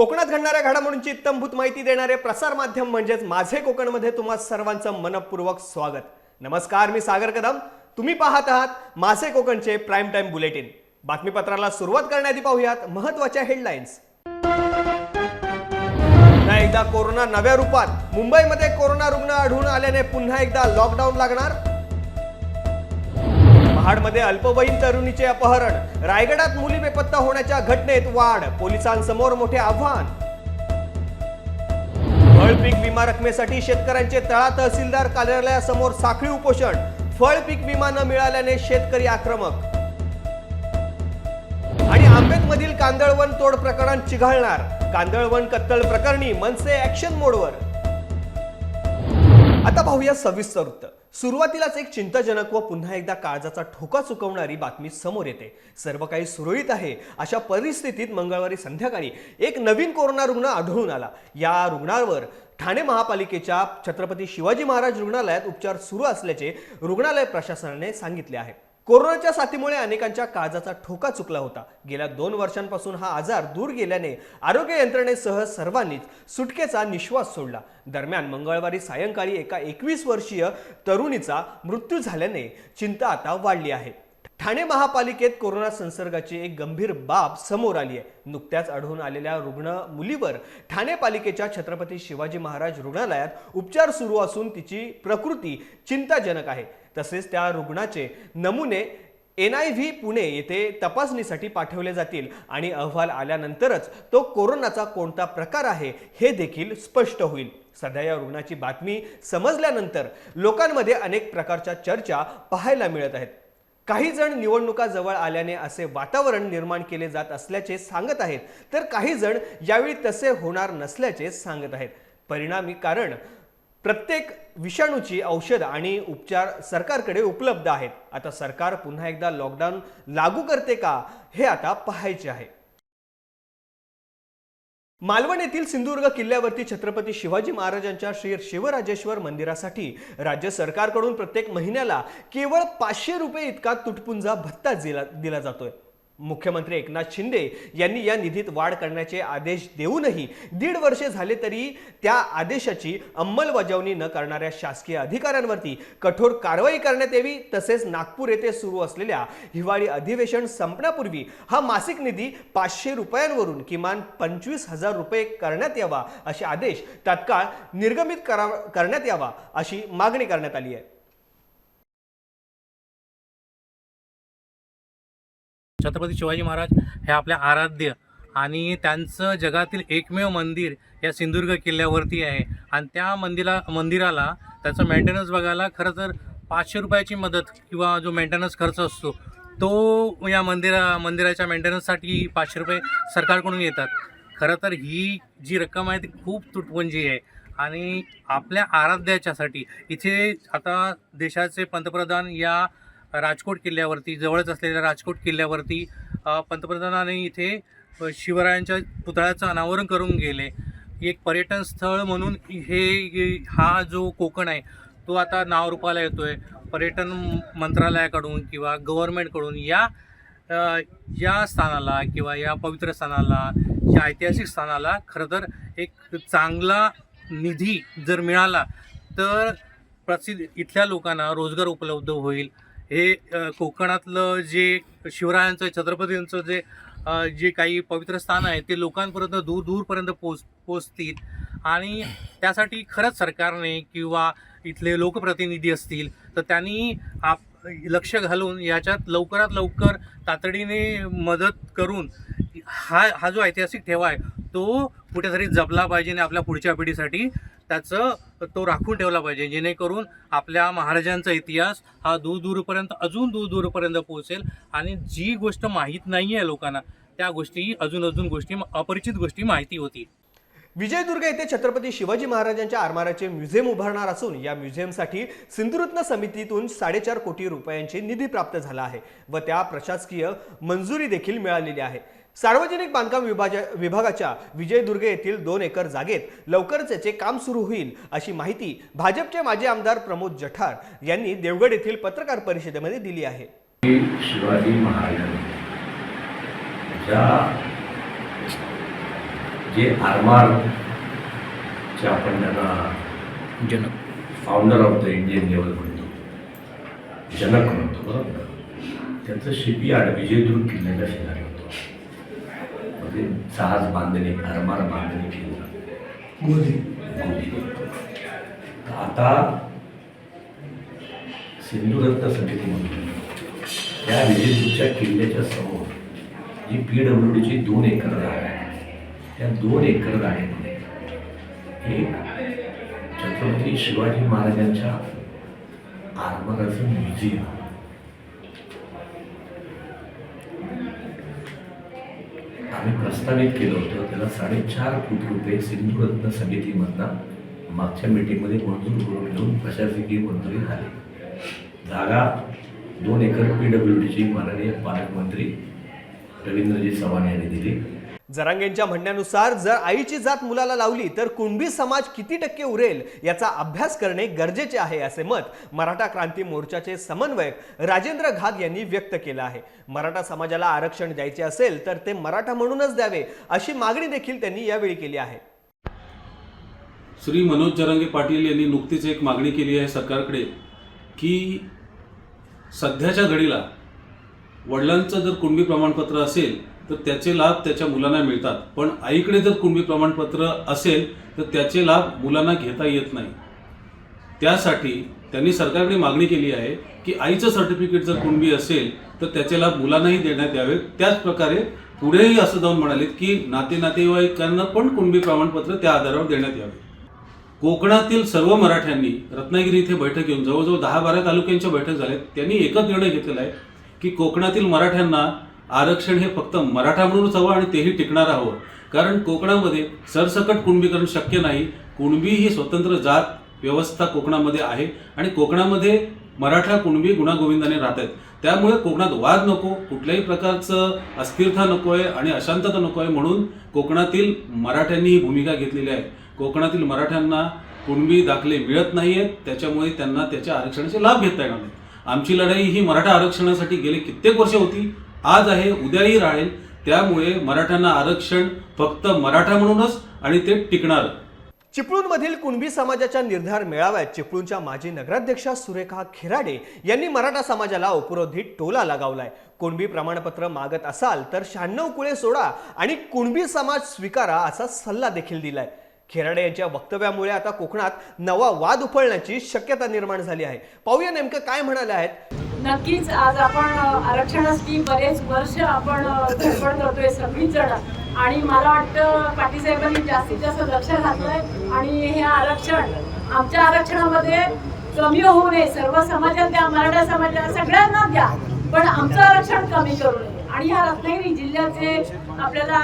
कोकणात घडणाऱ्या घडामोडींची इत्तमभूत माहिती देणारे प्रसार माध्यम म्हणजेच माझे कोकणमध्ये तुम्हा सर्वांचं मनपूर्वक स्वागत. नमस्कार मी सागर कदम. तुम्ही पाहत आहात माझे कोकणचे प्राईम टाइम बुलेटिन बातमीपत्राला सुरुवात करण्याआधी पाहूयात महत्त्वाच्या हेडलाईन्स पुन्हा एकदा कोरोना नव्या रूपात. मुंबईमध्ये कोरोना रुग्ण आढळून आल्याने पुन्हा एकदा लॉकडाऊन लागणार. महाडमध्ये अल्पवयीन तरुणीचे अपहरण. रायगडात मुली बेपत्ता होण्याच्या घटनेत वाढ पोलिसांसमोर मोठे आव्हान. फळ पीक विमा रकमेसाठी शेतकऱ्यांचे तळा तहसीलदार कार्यालयासमोर साखळी उपोषण. फळ पीक विमा न मिळाल्याने शेतकरी आक्रमक. आणि आंबेतमधील कांदळवन तोड प्रकरण चिघळणार. कांदळवन कत्तल प्रकरणी मनसे ऍक्शन मोडवर आता पाहूया सविस्तर वृत्त सुरुवातीलाच एक चिंताजनक व पुन्हा एकदा काळजाचा ठोका चुकवणारी बातमी समोर येते. सर्व काही सुरळीत आहे. अशा परिस्थितीत मंगळवारी संध्याकाळी एक नवीन कोरोना रुग्ण आढळून आला. या रुग्णावर ठाणे महापालिकेच्या छत्रपती शिवाजी महाराज रुग्णालयात उपचार सुरू असल्याचे रुग्णालय प्रशासनाने सांगितले आहे. कोरोनाच्या साथीमुळे अनेकांच्या काळजाचा ठोका चुकला होता. गेल्या दोन वर्षांपासून हा आजार दूर गेल्याने आरोग्य यंत्रणेसह सर्वांनीच सुटकेचा निश्वास सोडला. दरम्यान मंगळवारी सायंकाळी एका एकवीस वर्षीय तरुणीचा मृत्यू झाल्याने चिंता आता वाढली आहे. ठाणे महापालिकेत कोरोना संसर्गाची एक गंभीर बाब समोर आली आहे. नुकत्याच आढळून आलेल्या रुग्ण मुलीवर ठाणे पालिकेच्या छत्रपती शिवाजी महाराज रुग्णालयात उपचार सुरू असून तिची प्रकृती चिंताजनक आहे. तसेच त्या रुग्णाचे नमुने एन आय व्ही पुणे येथे तपासणीसाठी पाठवले जातील. आणि अहवाल आल्यानंतरच तो कोरोनाचा कोणता प्रकार आहे हे देखील स्पष्ट होईल. सध्या या रुग्णाची बातमी समजल्यानंतर लोकांमध्ये अनेक प्रकारच्या चर्चा पाहायला मिळत आहेत. काही जण निवडणुका जवळ आल्याने असे वातावरण निर्माण केले जात असल्याचे सांगत आहेत. तर काही जण यावेळी तसे होणार नसल्याचे सांगत आहेत. परिणामी कारण प्रत्येक विषाणूची औषध आणि उपचार सरकारकडे उपलब्ध आहेत. आता सरकार पुन्हा एकदा लॉकडाऊन लागू करते का हे आता पाहायचे आहे. मालवण येथील सिंधुदुर्ग किल्ल्यावरती छत्रपती शिवाजी महाराजांच्या श्री शिवराजेश्वर मंदिरासाठी राज्य सरकारकडून प्रत्येक महिन्याला केवळ पाचशे रुपये इतका तुटपुंजा भत्ता दिला दिला जातोय. मुख्यमंत्री एकनाथ शिंदे यांनी या निधीत वाढ करण्याचे आदेश देऊनही दीड वर्षे झाले तरी त्या आदेशाची अंमलबजावणी न करणाऱ्या शासकीय अधिकाऱ्यांवरती कठोर कारवाई करण्यात यावी तसेच नागपूर येथे सुरू असलेल्या हिवाळी अधिवेशन संपण्यापूर्वी हा मासिक निधी पाचशे रुपयांवरून किमान पंचवीस हजार रुपये करण्यात यावा असे आदेश तात्काळ निर्गमित करा करण्यात यावा अशी मागणी करण्यात आली आहे. छत्रपती शिवाजी महाराज हे आपल्या आराध्य आणि त्यांचं जगातील एकमेव मंदिर या सिंधुदुर्ग किल्ल्यावरती आहे. आणि त्या मंदिरा मंदिराला त्याचं मेंटेनन्स बघायला खरं तर पाचशे रुपयाची मदत किंवा जो मेंटेनन्स खर्च असतो तो या मंदिरा मंदिराच्या मेंटेनन्ससाठी पाचशे रुपये सरकारकडून येतात. खरं तर ही जी रक्कम आहे ती खूप तुटपुंजी आहे. आणि आपल्या आराध्याच्यासाठी इथे आता देशाचे पंतप्रधान या राजकोट किल्ल्यावरती जवळच असलेल्या राजकोट किल्ल्यावरती पंतप्रधानांनी इथे शिवरायांच्या पुतळ्याचं अनावरण करून गेले. एक पर्यटन स्थळ म्हणून हे हा जो कोकण आहे तो आता नावरूपाला येतो आहे पर्यटन मंत्रालयाकडून किंवा गव्हर्नमेंटकडून या या स्थानाला किंवा या पवित्र स्थानाला या ऐतिहासिक स्थानाला खरं तर एक चांगला निधी जर मिळाला तर प्रसिद्ध इथल्या लोकांना रोजगार उपलब्ध होईल. हे कोकणातलं जे शिवरायांचं छत्रपतींचं जे जे काही पवित्र स्थान आहे ते लोकांपर्यंत दूर दूरपर्यंत पोच पोचतील. आणि त्यासाठी खरंच सरकारने किंवा इथले लोकप्रतिनिधी असतील तर त्यांनी आप लक्ष घालून याच्यात लवकरात लवकर तातडीने मदत करून हा हा जो ऐतिहासिक ठेवा आहे तो कुठेतरी जपला पाहिजे आणि आपल्या पुढच्या पिढीसाठी त्याचं तो राखून ठेवला पाहिजे जेणेकरून आपल्या महाराजांचा इतिहास हा दूर दूरपर्यंत अजून दूर दूरपर्यंत पोहोचेल. आणि जी गोष्ट माहीत नाही आहे लोकांना त्या गोष्टी अजून अजून गोष्टी अपरिचित गोष्टी माहिती होती. विजयदुर्ग येथे छत्रपती शिवाजी महाराजांच्या आरमाराचे म्युझियम उभारणार असून या म्युझियमसाठी सिंधुरत्न समितीतून साडेचार कोटी रुपयांची निधी प्राप्त झाला आहे व त्या प्रशासकीय मंजुरी देखील मिळालेली आहे. सार्वजनिक बांधकाम विभाजा विभागाच्या विजयदुर्ग येथील दोन एकर जागेत लवकरच याचे काम सुरू होईल अशी माहिती भाजपचे माजी आमदार प्रमोद जठार यांनी देवगड येथील पत्रकार परिषदेमध्ये दिली आहे. शिवाजी महाराजांनी ज्या जे आरमारचे आपण त्यांना जनक. Founder of the Indian level म्हणतो जनक म्हणतो बरोबर? त्यांचं शिपयार्ड विजयदुर्ग किल्ल्याच्या शेजारी. जहाज बांधणे आरमार बांधणे तर आता सिंधुरत्न समिती म्हणून त्या विजयदुर्गच्या किल्ल्याच्या समोर जी पी डब्ल्यू डीची दोन एकर जागा आहे. त्या दोन एकर जागेमध्ये एक छत्रपती शिवाजी महाराजांच्या आरमाराचं म्युझियम. आम्ही प्रस्तावित केलं होतं. त्याला साडेचार कोटी रुपये सिंधुरत्न समितीमधनं मागच्या मीटिंगमध्ये मंजूर करून घेऊन प्रशासकीय मंजुरी झाली. जागा दोन एकर पी डब्ल्यू डीची माननीय पालकमंत्री रवींद्रजी चव्हाण यांनी दिली. जरांगेंच्या म्हणण्यानुसार जर आईची जात मुलाला लावली तर कुणबी समाज किती टक्के उरेल याचा अभ्यास करणे गरजेचे आहे असे मत मराठा क्रांती मोर्चाचे समन्वयक राजेंद्र घाग यांनी व्यक्त केलं आहे. मराठा समाजाला आरक्षण द्यायचे असेल तर ते मराठा म्हणूनच द्यावे अशी मागणी देखील त्यांनी यावेळी केली आहे. श्री मनोज जरांगे पाटील यांनी नुकतीच एक मागणी केली आहे सरकारकडे की सध्याच्या घडीला वडिलांचं जर कुणबी प्रमाणपत्र असेल तर त्याचे लाभ त्याच्या मुलांना मिळतात. पण आईकडे जर कुणबी प्रमाणपत्र असेल तर त्याचे लाभ मुलांना घेता येत नाही. त्यासाठी त्यांनी सरकारकडे मागणी केली आहे की आईचं सर्टिफिकेट जर कुणबी असेल तर त्याचे लाभ मुलांनाही देण्यात यावे त्याच प्रकारे पुढेही असं जाऊन म्हणालेत की नाते नातेवाईकांना पण कुणबी प्रमाणपत्र त्या आधारावर देण्यात यावे. कोकणातील सर्व मराठ्यांनी रत्नागिरी इथे बैठक घेऊन जवळजवळ दहा बारा तालुक्यांच्या बैठक झाल्यात. त्यांनी एकच निर्णय घेतलेला आहे की कोकणातील मराठ्यांना आरक्षण हे फक्त मराठा म्हणूनच हवं आणि तेही टिकणारं हवं कारण कोकणामध्ये सरसकट कुणबीकरण शक्य नाही. कुणबी ही स्वतंत्र जात व्यवस्था कोकणामध्ये आहे. आणि कोकणामध्ये मराठा कुणबी गुणागोविंदाने राहत आहेत त्यामुळे कोकणात वाद नको कुठल्याही प्रकारचं अस्थिरता नको आहे आणि अशांतता नको आहे म्हणून कोकणातील मराठ्यांनी ही भूमिका घेतलेली आहे. कोकणातील मराठ्यांना कुणबी दाखले मिळत नाही आहेत त्याच्यामुळे त्यांना त्याच्या आरक्षणाचे लाभ घेता येणार नाहीत. आमची लढाई ही मराठा आरक्षणासाठी गेले कित्येक वर्ष होती. आज आहे उद्याही राहील. त्यामुळे मराठ्यांना आरक्षण फक्त मराठा म्हणूनच आणि ते टिकणार. चिपळूणमधील कुणबी समाजाच्या निर्धार मेळाव्यात चिपळूणच्या माजी नगराध्यक्षा सुरेखा खिराडे यांनी मराठा समाजाला उपरोधी टोला लगावलाय. कुणबी प्रमाणपत्र मागत असाल तर शहाण्णव कुळे सोडा आणि कुणबी समाज स्वीकारा असा सल्ला देखील दिलाय. खेराडे यांच्या वक्तव्यामुळे आता कोकणात नवा वाद उफळण्याची शक्यता निर्माण झाली आहे. पाहूया नेमकं काय म्हणाले आहेत. नक्कीच आज आपण आरक्षणासाठी बरेच वर्ष आपण धडपड करतोय सगळीच जण. आणि मला वाटतं पाटीसाहेबांनी जास्तीत जास्त लक्ष घातलंय. आणि हे आरक्षण आमच्या आरक्षणामध्ये कमी होऊ नये. सर्व समाजात द्या मराठा समाजाला सगळ्यांना द्या. पण आमचं आरक्षण कमी करू नये. आणि ह्या रत्नागिरी जिल्ह्याचे आपल्याला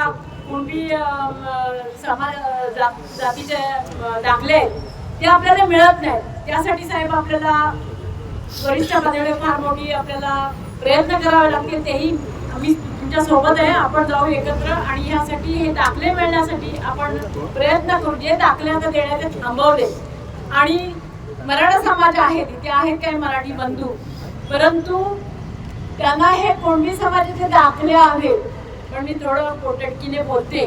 कुणबी समाज जातीचे दाखले आहेत ते आपल्याला मिळत नाहीत. त्यासाठी साहेब आपल्याला वरिष्ठ पातळीवर फार मोठी आपल्याला प्रयत्न करावे लागतील. तेही आम्ही तुमच्यासोबत आहे. आपण जाऊ एकत्र आणि यासाठी हे दाखले मिळण्यासाठी आपण प्रयत्न करू. जे दाखले आता देण्याचे थांबवले. आणि मराठा समाज आहे तिथे आहेत काही मराठी बंधू. परंतु त्यांना हे कोणबी समाजाचे दाखले आहेत. पण मी थोडं पोटटकीने बोलते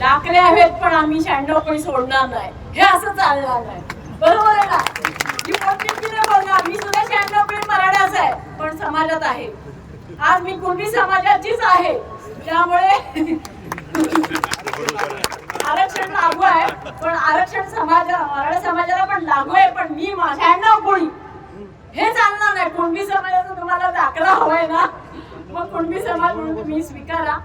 दाखले आहेत पण आम्ही शहाण्णव कोणी सोडणार नाही. हे असं चालणार नाही. बरोबर आहे ना मी पोटतिडकीने बोलणार मी सुद्धा शहाण्णव कोणी मराठाच आहे पण समाजात आहे. आज मी कुणबी समाजाचीच आहे. त्यामुळे आरक्षण लागू आहे पण आरक्षण समाज मराठा समाजाला पण लागू आहे पण मी शहाण्णव कोणी? हे चालणार नाही. कुणबी समाजाचा तुम्हाला दाखला हवाय ना. मग कुणबी समाज म्हणून तुम्ही स्वीकारा.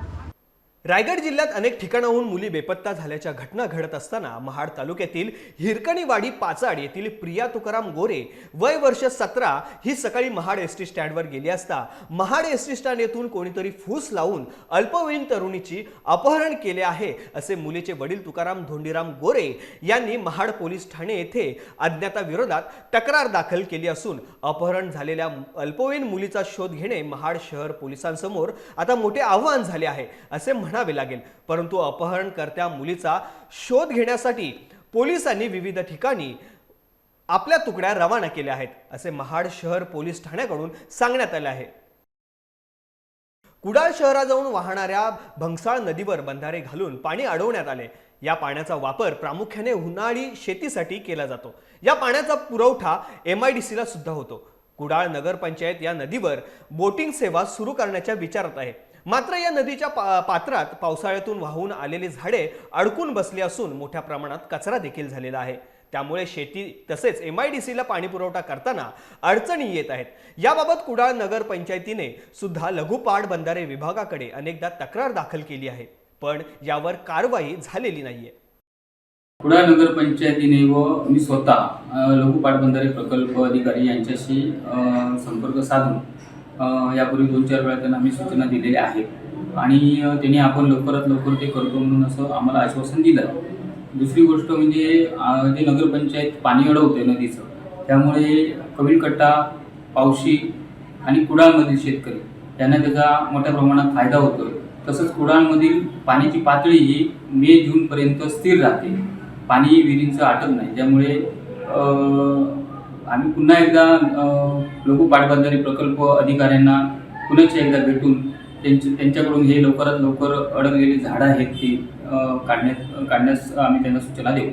रायगड जिल्ह्यात अनेक ठिकाणाहून मुली बेपत्ता झाल्याच्या घटना घडत असताना महाड तालुक्यातील हिरकणीवाडी पाचाड येथील प्रिया तुकाराम गोरे वय वर्ष सतरा ही सकाळी महाड एस टी स्टँडवर गेली असता महाड एस टी स्टँड येथून कोणीतरी फूस लावून अल्पवयीन तरुणीची अपहरण केले आहे असे मुलीचे वडील तुकाराम धोंडीराम गोरे यांनी महाड पोलीस ठाणे येथे अज्ञाताविरोधात तक्रार दाखल केली असून अपहरण झालेल्या अल्पवयीन मुलीचा शोध घेणे महाड शहर पोलिसांसमोर आता मोठे आव्हान झाले आहे असे म्हणावे लागेल. परंतु अपहरणकर्त्या मुलीचा शोध घेण्यासाठी पोलिसांनी विविध ठिकाणी आपल्या तुकड्या रवाना केल्या आहेत असे महाड शहर पोलीस ठाण्याकडून सांगण्यात आले आहे. कुडाळ शहराजवळून वाहणाऱ्या भंगसाळ नदीवर बंधारे घालून पाणी अडवण्यात आले. या पाण्याचा वापर प्रामुख्याने उन्हाळी शेतीसाठी केला जातो. या पाण्याचा पुरवठा एम आय डी सीला सुद्धा होतो. कुडाळ नगरपंचायत या नदीवर बोटिंग सेवा सुरू करण्याच्या विचारात आहे. मात्र या नदीच्या पा पात्रात पावसाळ्यातून वाहून आलेली झाडे अडकून बसली असून मोठ्या प्रमाणात कचरा देखील झालेला आहे. त्यामुळे शेती तसेच एम आय डी सीला पाणीपुरवठा करताना अडचणी येत आहेत. याबाबत कुडाळ नगर पंचायतीने सुद्धा लघुपाड बंधारे विभागाकडे अनेकदा तक्रार दाखल केली आहे. पण यावर कारवाई झालेली नाहीये. कुडाळ नगरपंचायतीने व मी स्वतः लघुपाट बंधारे प्रकल्प अधिकारी यांच्याशी संपर्क साधून यापूर्वी दोन चार वेळा त्यांना आम्ही सूचना दिलेल्या आहेत. आणि त्यांनी आपण लवकरात लवकर ते करतो म्हणून असं आम्हाला आश्वासन दिलं. दुसरी गोष्ट म्हणजे जे नगरपंचायत पाणी अडवते नदीचं त्यामुळे कविलकट्टा पावशी आणि कुडाळमधील शेतकरी त्यांना त्याचा मोठ्या प्रमाणात फायदा होतोय. तसंच कुडाळमधील पाण्याची पातळी ही मे जूनपर्यंत स्थिर राहते. पाणी विहिरींचं आटत नाही ज्यामुळे आम्ही पुन्हा एकदा लघु पाटबंधारे प्रकल्प अधिकाऱ्यांना पुन्हा एकदा भेटून त्यांच्या त्यांच्याकडून हे लवकरात लवकर अडकलेली झाडं आहेत ती काढण्यात काढण्यास आम्ही त्यांना सूचना देऊ.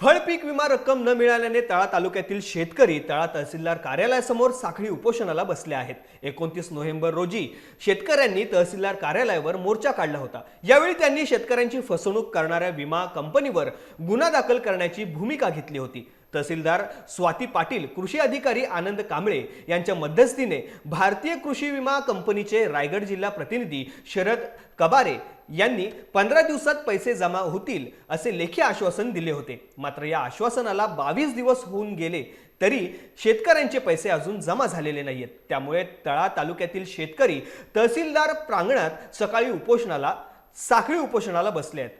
फळपीक विमा रक्कम न मिळाल्याने तळा तालुक्यातील शेतकरी तळा तहसीलदार कार्यालयासमोर साखळी उपोषणाला बसले आहेत. एकोणतीस नोव्हेंबर रोजी शेतकऱ्यांनी तहसीलदार कार्यालयावर मोर्चा काढला होता. यावेळी त्यांनी शेतकऱ्यांची फसवणूक करणाऱ्या विमा कंपनीवर गुन्हा दाखल करण्याची भूमिका घेतली होती. तहसीलदार स्वाती पाटील कृषी अधिकारी आनंद कांबळे यांच्या मध्यस्थीने भारतीय कृषी विमा कंपनीचे रायगड जिल्हा प्रतिनिधी शरद कबारे यांनी पंधरा दिवसात पैसे जमा होतील असे लेखी आश्वासन दिले होते. मात्र या आश्वासनाला बावीस दिवस होऊन गेले तरी शेतकऱ्यांचे पैसे अजून जमा झालेले नाहीत त्यामुळे तळा तालुक्यातील शेतकरी तहसीलदार प्रांगणात सकाळी उपोषणाला साखळी उपोषणाला बसले आहेत.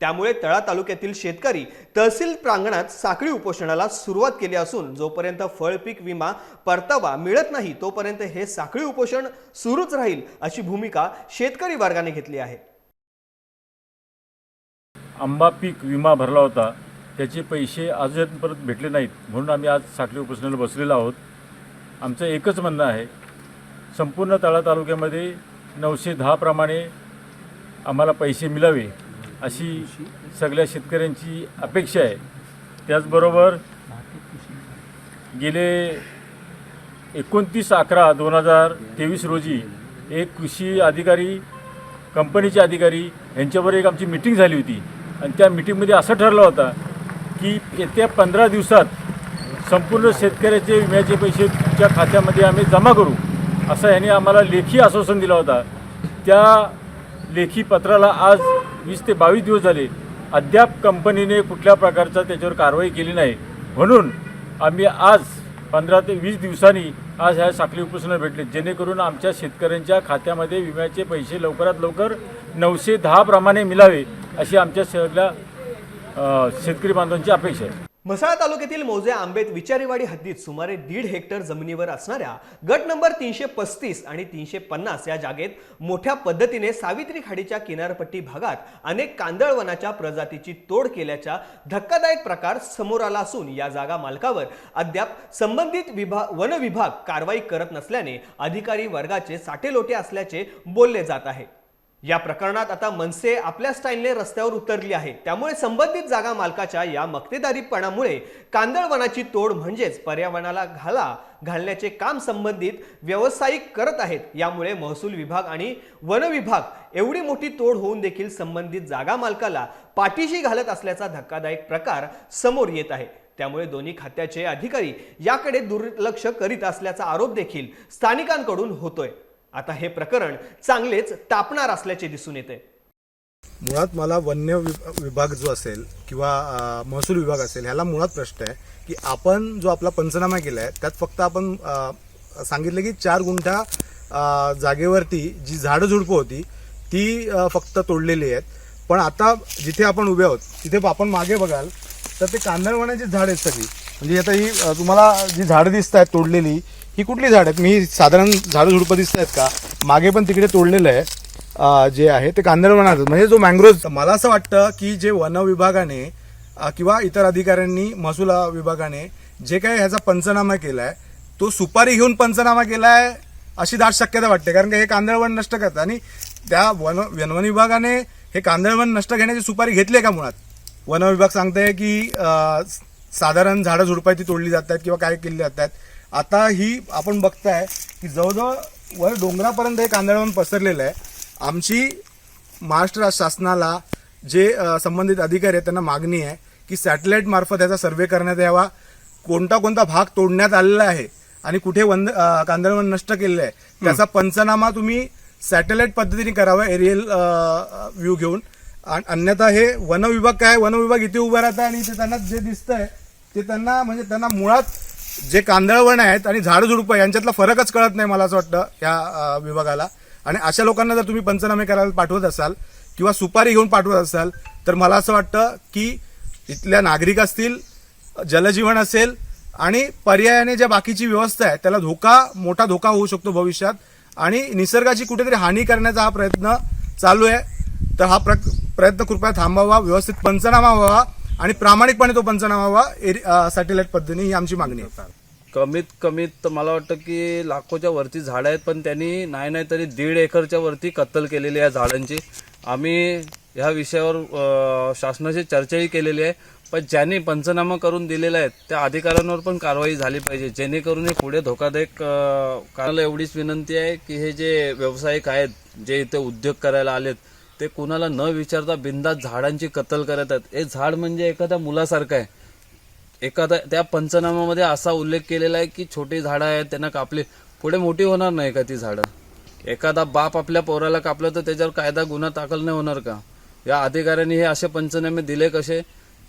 त्यामुळे तळा तालुक्यातील शेतकरी तहसील प्रांगणात साखळी उपोषणाला सुरुवात केली असून जोपर्यंत फळपीक विमा परतावा मिळत नाही तोपर्यंत हे साखळी उपोषण सुरूच राहील अशी भूमिका शेतकरी वर्गाने घेतली आहे. आंबा पीक विमा भरला होता. त्याचे पैसे अजून परत भेटले नाहीत. म्हणून आम्ही आज साखळी उपोषणाला बसलेलो आहोत. आमचं एकच म्हणणं आहे संपूर्ण तळा तालुक्यामध्ये नऊशे दहाप्रमाणे आम्हाला पैसे मिळावे. अशी सगळ्या शेतकऱ्यांची अपेक्षा आहे. त्याचबरोबर गेले एकोणतीस अकरा दोन हजार तेवीस रोजी एक कृषी अधिकारी कंपनीचे अधिकारी यांच्यावर एक आमची मिटिंग झाली होती. आणि त्या मिटिंगमध्ये असं ठरलं होतं की येत्या पंधरा दिवसात संपूर्ण शेतकऱ्याचे विम्याचे पैसे तुमच्या खात्यामध्ये आम्ही जमा करू. असं ह्याने आम्हाला लेखी आश्वासन दिलं होता. त्या लेखी पत्राला आज वीस ते बावीस दिवस झाले अद्याप कंपनीने कुठल्या प्रकारचा त्याच्यावर कारवाई केली नाही. म्हणून आम्ही आज पंधरा ते वीस दिवसांनी आज ह्या साखळी उपोषणाला भेटले जेणेकरून आमच्या शेतकऱ्यांच्या खात्यामध्ये विम्याचे पैसे लवकरात लवकर नऊशे दहाप्रमाणे मिळावे अशी आमच्या सगळ्या शेतकरी बांधवांची अपेक्षा आहे. म्हसाळा तालुक्यातील मौजे आंबेत विचारीवाडी हद्दीत सुमारे दीड हेक्टर जमिनीवर असणाऱ्या गट नंबर तीनशे पस्तीस आणि तीनशे पन्नास या जागेत मोठ्या पद्धतीने सावित्री खाडीच्या किनारपट्टी भागात अनेक कांदळवनाच्या प्रजातीची तोड केल्याचा धक्कादायक प्रकार समोर आला असून या जागा मालकावर अद्याप संबंधित विभाग वन विभाग कारवाई करत नसल्याने अधिकारी वर्गाचे साठेलोटे असल्याचे बोलले जात आहे. या प्रकरणात आता मनसे आपल्या स्टाईलने रस्त्यावर उतरली आहे. त्यामुळे संबंधित जागा मालकाच्या या मक्तेदारीपणामुळे कांदळवनाची तोड म्हणजेच पर्यावरणाला घाला घालण्याचे काम संबंधित व्यावसायिक करत आहेत. यामुळे महसूल विभाग आणि वन विभाग एवढी मोठी तोड होऊन देखील संबंधित जागा मालकाला पाठीशी घालत असल्याचा धक्कादायक प्रकार समोर येत आहे. त्यामुळे दोन्ही खात्याचे अधिकारी याकडे दुर्लक्ष करीत असल्याचा आरोप देखील स्थानिकांकडून होतोय. आता हे प्रकरण चांगलेच तापणार असल्याचे दिसून येते. मुळात मला वन्य विभाग जो असेल किंवा महसूल विभाग असेल ह्याला मुळात प्रश्न आहे की आपण जो आपला पंचनामा केला आहे त्यात फक्त आपण सांगितलं की चार गुंठा जागेवरती जी झाडं झुडपं होती ती फक्त तोडलेली आहेत. पण आता जिथे आपण उभे आहोत तिथे आपण मागे बघाल तर ते कांदळवण्याची झाड आहेत सगळी. म्हणजे आता ही अ, तुम्हाला जी झाडं दिसत आहेत तोडलेली ही कुठली झाड आहेत? मी साधारण झाडं झुडपं दिसत आहेत का? मागे पण तिकडे तोडलेलं आहे अ, जे आहे ते कांदळवनाचं म्हणजे जो मँग्रोव्ह मला असं वाटतं की जे वन विभागाने अ, किंवा इतर अधिकाऱ्यांनी महसूल विभागाने जे काही ह्याचा पंचनामा केलाय तो सुपारी घेऊन पंचनामा केलाय अशी दाट शक्यता वाटते. कारण की हे कांदळवन नष्ट करतात. आणि त्या वन वन विभागाने हे कांदळवन नष्ट घेण्याची सुपारी घेतली आहे का मुळात? वन विभाग सांगते की अं, साधारण झाडं झुडपं ती तोडली जातात किंवा काय केली जातात. आता ही आपण बघताय की जवळजवळ वर डोंगरापर्यंत हे कांदळवन पसरलेलं आहे. आमची महाराष्ट्र शासनाला जे संबंधित अधिकारी आहेत त्यांना मागणी आहे की सॅटेलाईट मार्फत याचा सर्वे करण्यात यावा. कोणता कोणता भाग तोडण्यात आलेला आहे आणि कुठे वंद कांदळवन नष्ट केलेलं आहे त्याचा पंचनामा तुम्ही सॅटेलाईट पद्धतीने करावा एरियल व्ह्यू घेऊन. अन्यथा हे वन विभाग काय वन विभाग इथे उभा राहतं आणि ते त्यांना जे दिसतंय ते त्यांना म्हणजे त्यांना मुळात जे कांदळवण आहेत आणि झाडझुडपं यांच्यातला फरकच कळत नाही मला असं वाटतं या विभागाला. आणि अशा लोकांना जर तुम्ही पंचनामे करायला पाठवत असाल किंवा सुपारी घेऊन पाठवत असाल तर मला असं वाटतं की इथल्या नागरिक असतील जलजीवन असेल आणि पर्यायाने ज्या बाकीची व्यवस्था आहे त्याला धोका मोठा धोका होऊ शकतो भविष्यात. आणि निसर्गाची कुठेतरी हानी करण्याचा हा प्रयत्न चालू आहे. तर हा प्र- प्रयत्न कृपया थांबावा व्यवस्थित पंचनामा व्हावा. आणि प्रामाणिकपणे तो पंचनामा व्हावा सॅटेलाईट पद्धतीने ही आमची मागणी आहे. कमीत कमीत तर मला वाटतं की लाखोच्या वरती झाडं आहेत पण त्यांनी नाही नाही तरी दीड एकरच्या वरती कत्तल केलेली आहे झाडांची. आम्ही ह्या विषयावर शासनाशी चर्चाही केलेली आहे पण ज्यांनी पंचनामा करून दिलेला आहे त्या अधिकाऱ्यांवर पण कारवाई झाली पाहिजे जेणेकरून हे पुढे धोकादायक कारणाला एवढीच विनंती आहे की हे जे व्यावसायिक आहेत जे इथे उद्योग करायला आलेत ते कुणाला न विचारता बिंदात झाडांची कत्तल करत आहेत. हे झाड म्हणजे एखाद्या मुलासारखं आहे. एखादा त्या पंचनामामध्ये असा उल्लेख केलेला आहे की छोटी झाडं आहेत त्यांना कापली. पुढे मोठी होणार नाही का ती झाडं? एखादा बाप आपल्या पोराला कापलं तर त्याच्यावर कायदा गुन्हा दाखल नाही होणार का? या अधिकाऱ्यांनी हे असे पंचनामे दिले कसे?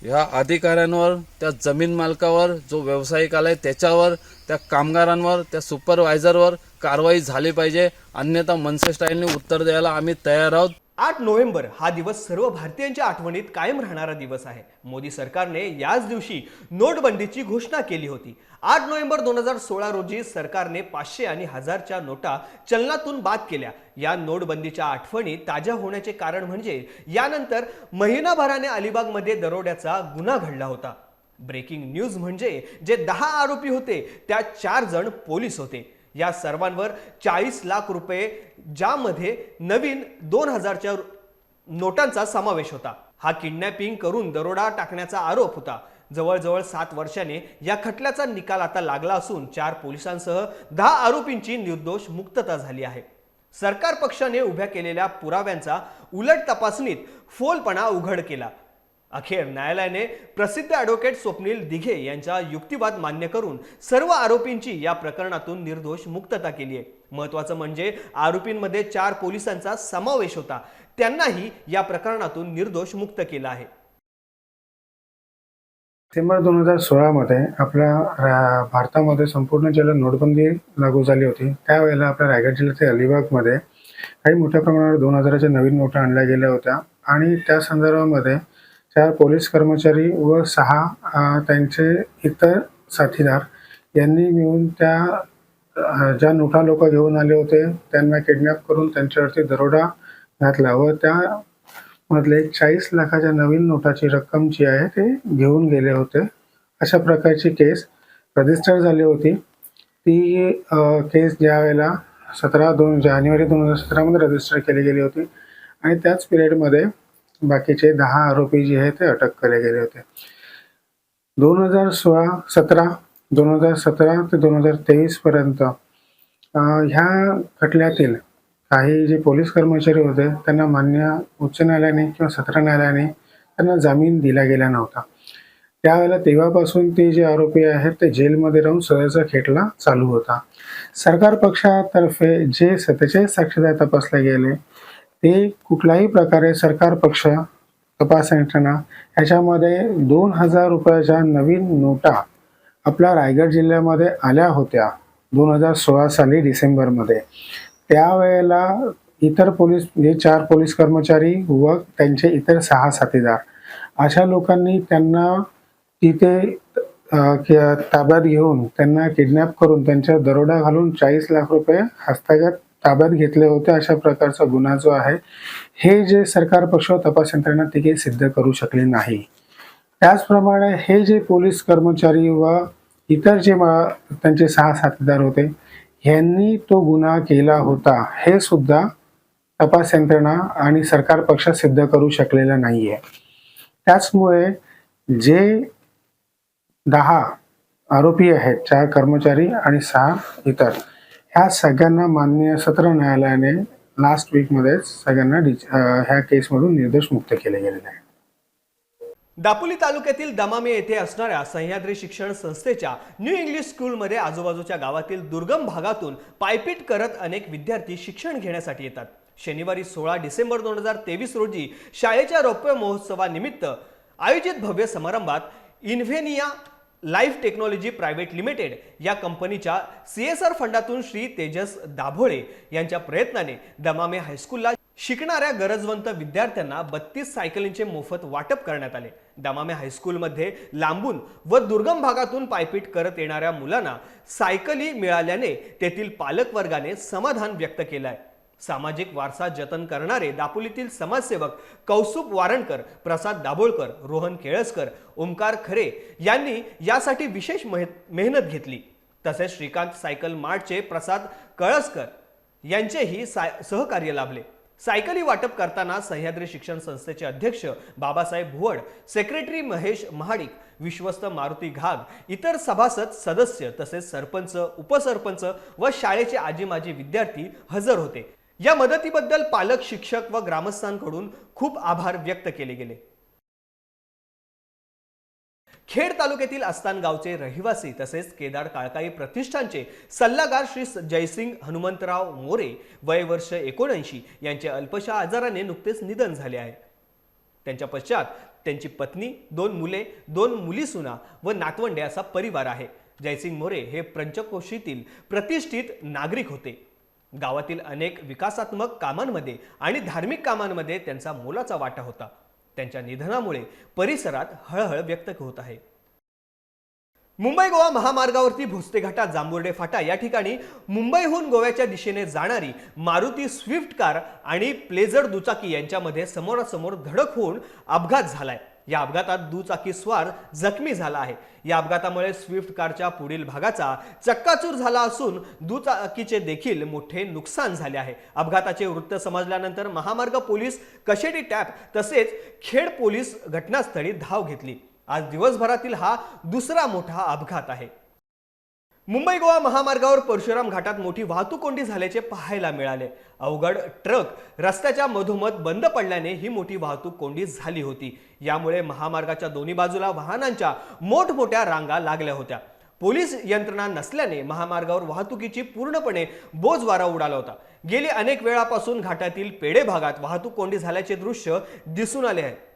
ह्या अधिकाऱ्यांवर त्या जमीन मालकावर जो व्यावसायिक आलाय त्याच्यावर त्या कामगारांवर त्या सुपरवायझरवर कारवाई झाली पाहिजे. अन्यथा मनसे स्टाईलने उत्तर द्यायला आम्ही तयार आहोत. आठ नोव्हेंबर हा दिवस सर्व भारतीयांच्या आठवणीत कायम राहणारा दिवस आहे. मोदी सरकारने याच दिवशी नोटबंदीची घोषणा केली होती. आठ नोव्हेंबर दोन हजार सोळा रोजी सरकारने पाचशे आणि हजारच्या नोटा चलनातून बाद केल्या. या नोटबंदीच्या आठवणी ताज्या होण्याचे कारण म्हणजे यानंतर महिनाभराने अलिबागमध्ये दरोड्याचा गुन्हा घडला होता. ब्रेकिंग न्यूज म्हणजे जे दहा आरोपी होते त्या चार जण पोलीस होते. या सर्वांवर चाळीस लाख रुपये ज्यामध्ये नवीन दोन हजारच्या नोटांचा समावेश होता. हा किडनॅपिंग करून दरोडा टाकण्याचा आरोप होता. जवळजवळ सात वर्षाने या खटल्याचा निकाल आता लागला असून चार पोलिसांसह दहा आरोपींची निर्दोष मुक्तता झाली आहे. सरकार पक्षाने उभ्या केलेल्या पुराव्यांचा उलट तपासणीत फोलपणा उघड केला. अखेर न्यायालयाने प्रसिद्ध ॲडव्होकेट स्वप्नील दिघे यांचा युक्तिवाद मान्य करून सर्व आरोपींची या प्रकरणातून निर्दोष मुक्तता केली आहे. महत्वाचं म्हणजे आरोपींमध्ये चार पोलिसांचा समावेश होता. त्यांनाही या प्रकरणातून निर्दोष मुक्त केलं आहे. डिसेंबर दोन हजार सोळामध्ये आपल्या भारतामध्ये संपूर्ण जल नोटबंदी लागू झाली होती त्यावेळेला आपल्या रायगड जिल्ह्यातील अलिबागमध्ये काही मोठ्या प्रमाणावर दोन हजाराच्या नवीन नोटा आणल्या गेल्या होत्या. आणि त्या संदर्भामध्ये चार पोलीस कर्मचारी व सहा त्यांचे इतर साथीदार यांनी मिळून त्या ज्या नोटा लोक घेऊन आले होते त्यांना किडनॅप करून त्यांच्यावरती दरोडा घातला व त्या मधले चाळीस लाखाच्या नवीन नोटाची रक्कम जी आहे ते घेऊन गेले होते. अशा प्रकारची केस रजिस्टर झाली होती. ती केस ज्या वेळेला सतरा दोन जानेवारी दोन हजार सतरामध्ये रजिस्टर केली गेली होती. आणि त्याच पिरियडमध्ये बाकीचे दहा आरोपी जे आहेत ते अटक केले गेले होते. दोन हजार सोळा सतरा दोन हजार सतरा ते दोन हजार तेवीस पर्यंत ह्या खटल्यातील काही जे पोलीस कर्मचारी होते त्यांना मान्य उच्च न्यायालयाने किंवा सत्र न्यायालयाने त्यांना जामीन दिला गेला नव्हता. त्यावेळेला तेव्हापासून ते जे आरोपी आहेत ते जेलमध्ये राहून सदरचा खेटला चालू होता. सरकार पक्षातर्फे जे सत्तेचाळीस साक्षीदार तपासले गेले ते कुठल्याही प्रकारे सरकार पक्ष तपास यंत्रणा ह्याच्यामध्ये दोन हजार रुपयाच्या नवीन नोटा आपल्या रायगड जिल्ह्यामध्ये आल्या होत्या दोन हजार सोळा साली डिसेंबरमध्ये. त्यावेळेला इतर पोलीस जे चार पोलीस कर्मचारी व त्यांचे इतर सहा साथीदार अशा लोकांनी त्यांना तिथे ताब्यात घेऊन त्यांना किडनॅप करून त्यांच्या दरोडा घालून चाळीस लाख रुपये हस्तगत ताब्यात घेतले होते अशा प्रकारचा गुन्हा जो आहे हे जे सरकार पक्ष तपास यंत्रणा तिघे सिद्ध करू शकले नाही. त्याचप्रमाणे हे जे पोलीस कर्मचारी व इतर जे त्यांचे सहा साथीदार होते यांनी तो गुन्हा केला होता. हे सुद्धा तपास यंत्रणा आणि सरकार पक्ष सिद्ध करू शकलेला नाहीये. त्याचमुळे जे दहा आरोपी आहेत चार कर्मचारी आणि सहा इतर ह्या सगळ्यांना माननीय सत्र न्यायालयाने लास्ट वीकमध्येच सगळ्यांना डिच ह्या केसमधून निर्दोष मुक्त केले गेलेले आहे. दापोली तालुक्यातील दमामे येथे असणाऱ्या सह्याद्री शिक्षण संस्थेच्या न्यू इंग्लिश स्कूलमध्ये आजूबाजूच्या गावातील दुर्गम भागातून पायपीट करत अनेक विद्यार्थी शिक्षण घेण्यासाठी येतात. शनिवारी सोळा डिसेंबर दोन हजार तेवीस रोजी शाळेच्या रौप्य महोत्सवानिमित्त आयोजित भव्य समारंभात Invenia life technology private limited या कंपनीच्या सी एस आर फंडातून श्री तेजस दाभोळे यांच्या प्रयत्नाने दमामे हायस्कूलला शिकणाऱ्या गरजवंत विद्यार्थ्यांना बत्तीस सायकलींचे मोफत वाटप करण्यात आले. दमामे हायस्कूलमध्ये लांबून व दुर्गम भागातून पायपीट करत येणाऱ्या मुलांना सायकली मिळाल्याने तेथील पालक वर्गाने समाधान व्यक्त केलं आहे सामाजिक वारसा जतन करणारे दापोलीतील समाजसेवक कौसुब वारणकर प्रसाद दाभोळकर रोहन केळसकर ओमकार खरे यांनी यासाठी विशेष मेहनत घेतली. तसेच श्रीकांत सायकल मार्टचे प्रसाद कळसकर यांचेही साय सहकार्य लाभले. सायकली वाटप करताना सह्याद्री शिक्षण संस्थेचे अध्यक्ष बाबासाहेब भुवड सेक्रेटरी महेश महाडिक विश्वस्त मारुती घाग इतर सभासद सदस्य तसेच सरपंच उपसरपंच व शाळेचे आजी माजी विद्यार्थी हजर होते. या मदतीबद्दल पालक शिक्षक व ग्रामस्थांकडून खूप आभार व्यक्त केले गेले. खेड तालुक्यातील अस्तान गावचे रहिवासी तसेच केदार काळकाई प्रतिष्ठानचे सल्लागार श्री जयसिंग हनुमंतराव मोरे वय वर्ष एकोणऐंशी यांचे अल्पशा आजाराने नुकतेच निधन झाले आहे. त्यांच्या पश्चात त्यांची पत्नी दोन मुले दोन मुलीसुना व नातवंडे असा परिवार आहे. जयसिंग मोरे हे पंचकोशीतील प्रतिष्ठित नागरिक होते. गावातील अनेक विकासात्मक कामांमध्ये आणि धार्मिक कामांमध्ये त्यांचा मोलाचा वाटा होता. त्यांच्या निधनामुळे परिसरात हळहळ व्यक्त होत आहे. मुंबई गोवा महामार्गावरती भोसते जांभुर्डे फाटा या ठिकाणी मुंबईहून गोव्याच्या दिशेने जाणारी मारुती स्विफ्ट कार आणि प्लेझर दुचाकी यांच्यामध्ये समोरासमोर धडक होऊन अपघात झालाय. या अपघातात दुचाकी स्वार जखमी झाला आहे. या अपघातामुळे स्विफ्ट कारच्या पुढील भागाचा चक्काचूर झाला असून दुचाकीचे देखील मोठे नुकसान झाले आहे. अपघाताचे वृत्त समजल्यानंतर महामार्ग पोलीस कशेडी टॅप तसेच खेड पोलीस घटनास्थळी धाव घेतली. आज दिवसभरातील हा दुसरा मोठा अपघात आहे. मुंबई गोवा महामार्गावर परशुराम घाटात मोठी वाहतूक कोंडी झाल्याचे पाहायला मिळाले. अवघड ट्रक रस्त्याच्या मधोमध बंद पडल्याने ही मोठी वाहतूक कोंडी झाली होती. यामुळे महामार्गाच्या दोन्ही बाजूला वाहनांच्या मोठमोठ्या रांगा लागल्या होत्या. पोलीस यंत्रणा नसल्याने महामार्गावर वाहतुकीची पूर्णपणे बोजवारा उडाला होता. गेली अनेक वेळापासून घाटातील पेढे भागात वाहतूक कोंडी झाल्याचे दृश्य दिसून आले आहे.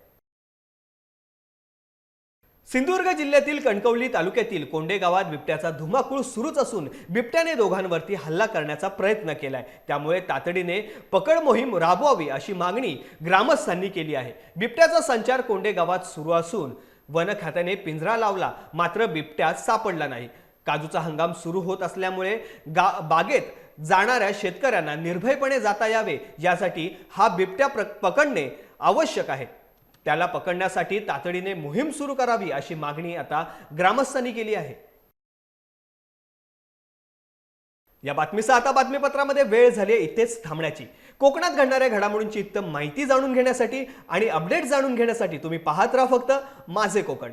सिंधुदुर्ग जिल्ह्यातील कणकवली तालुक्यातील कोंडे गावात बिबट्याचा धुमाकूळ सुरूच असून बिबट्याने दोघांवरती हल्ला करण्याचा प्रयत्न केलाय. त्यामुळे तातडीने पकड मोहीम राबवावी अशी मागणी ग्रामस्थांनी केली आहे. बिबट्याचा संचार कोंडे गावात सुरू असून वन खात्याने पिंजरा लावला मात्र बिबट्या सापडला नाही. काजूचा हंगाम सुरू होत असल्यामुळे गा बागेत जाणाऱ्या शेतकऱ्यांना निर्भयपणे जाता यावे यासाठी हा बिबट्या प्र पकडणे आवश्यक आहे. त्याला पकडण्यासाठी तातडीने मोहीम सुरू करावी अशी मागणी आता ग्रामस्थांनी केली आहे. या बातमीचा आता बातमीपत्रामध्ये वेळ झाली आहे इथेच थांबण्याची. कोकणात घडणाऱ्या घडामोडींची उत्तम माहिती जाणून घेण्यासाठी आणि अपडेट जाणून घेण्यासाठी तुम्ही पाहत राहा फक्त माझे कोकण.